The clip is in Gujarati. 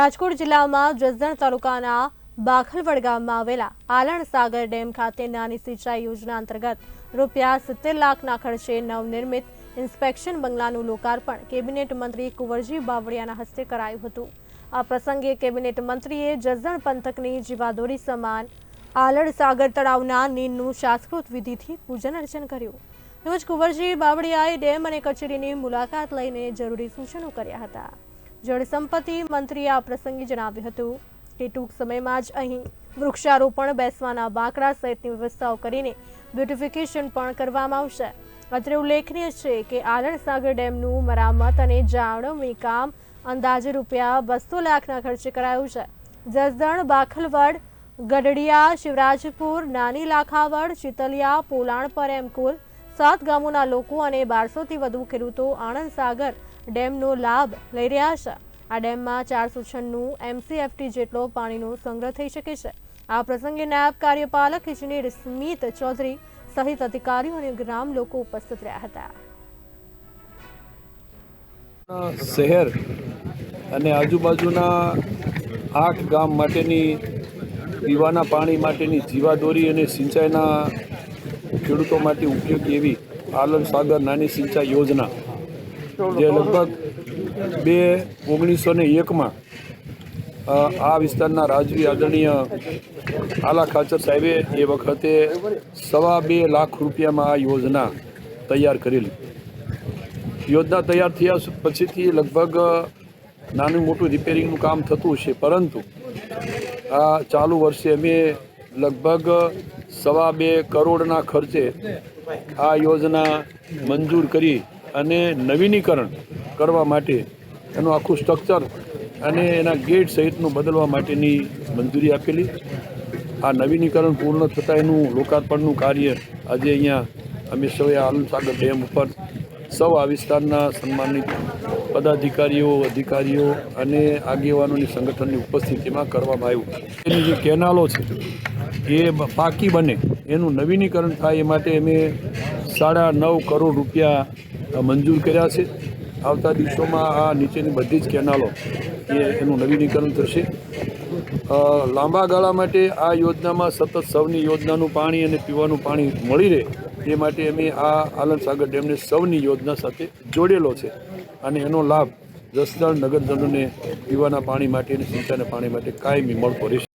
રાજકોટ જિલ્લામાં જસદણ તાલુકાના બાખલવડ ગામમાં આવેલા આલણ સાગર ડેમ ખાતે નાની સિંચાઈ યોજના અંતર્ગત રૂપિયા સિત્તેર લાખના ખર્ચે નવનિર્મિત ઇન્સ્પેક્શન બંગલાનું લોકાર્પણ કેબિનેટ મંત્રી કુંવરજી બાવળિયાના હસ્તે કરાયું હતું. આ પ્રસંગે કેબિનેટ મંત્રીએ જસદણ પંથકની જીવાદોરી સમાન આલણ સાગર તળાવના નીરનું શાસ્ત્રોત વિધિથી પૂજન અર્ચન કર્યું. તેમજ કુંવરજી બાવળિયાએ ડેમ અને કચેરીની મુલાકાત લઈને જરૂરી સૂચનો કર્યા હતા. જળસંપત્તિ મંત્રીએ આ પ્રસંગે જણાવ્યું હતું કે ટૂંક સમયમાં જ અહીં વૃક્ષારોપણ બેસવાના બાંકડા સહિતની વ્યવસ્થાઓ કરીને બ્યુટિફિકેશન પણ કરવામાં આવશે. અત્રે ઉલ્લેખનીય છે કે આલણ સાગર ડેમનું મરામત અને જાળવણી કામ અંદાજે રૂપિયા બસો લાખના ખર્ચે કરાયું છે. જસદણ, બાખલવડ, ગઢડિયા, શિવરાજપુર, નાની લાખાવડ ચિતલિયા પોલાણ પર એમ કુલ સાત ગામોના લોકો અને બારસોથી વધુ ખેડૂતો આણંદ સાગર ડેમનો લાભ લઈ રહ્યા છે. આ ડેમમાં ચારસો છન્નું એમસીએફટી જેટલો પાણીનો સંગ્રહ થઈ શકે છે. આ પ્રસંગે નાયબ કાર્યપાલક ઇજનેર સ્મિત ચૌધરી સહિત અધિકારીઓ અને ગ્રામ લોકો ઉપસ્થિત રહ્યા હતા. શહેર અને આજુબાજુના આઠ ગામ માટેની પીવાના પાણી માટેની જીવાદોરી અને સિંચાઈના ખેડૂતો માટે ઉપયોગી એવી આલમ સાગર નાની સિંચાઈ યોજના જે લગભગ બે ઓગણીસો ને એકમાં આ વિસ્તારના રાજવી આદરણીય આલા ખાચર સાહેબે એ વખતે સવા બે લાખ રૂપિયામાં આ યોજના તૈયાર કરેલી. યોજના તૈયાર થયા પછીથી લગભગ નાનું મોટું રિપેરિંગનું કામ થતું છે પરંતુ આ ચાલુ વર્ષે અમે લગભગ સવા બે કરોડના ખર્ચે આ યોજના મંજૂર કરી અને નવીનીકરણ કરવા માટે એનું આખું સ્ટ્રક્ચર અને એના ગેટ સહિતનું બદલવા માટેની મંજૂરી આપેલી. આ નવીનીકરણ પૂર્ણ થતાં એનું લોકાર્પણનું કાર્ય આજે અહીંયા અમે સૌએ આલમસાગર ડેમ ઉપર સૌ આ વિસ્તારના સન્માનિત પદાધિકારીઓ, અધિકારીઓ અને આગેવાનોની સંગઠનની ઉપસ્થિતિમાં કરવામાં આવ્યું. એની જે કેનાલો છે, એ પાકી બને. એનું નવીનીકરણ થાય એ માટે અમે સાડા નવ કરોડ રૂપિયા મંજૂર કર્યા છે. આવતા દિવસોમાં આ નીચેની બધી જ કેનાલો એ એનું નવીનીકરણ થશે. લાંબા ગાળા માટે આ યોજનામાં સતત સૌની યોજનાનું પાણી અને પીવાનું પાણી મળી રહે એ માટે અમે આ આલમ સાગર ડેમને સૌની યોજના સાથે જોડેલો છે અને એનો લાભ જસદણ નગરજનોને પીવાના પાણી માટે અને સિંચાઈના પાણી માટે કાયમી મળતો રહેશે.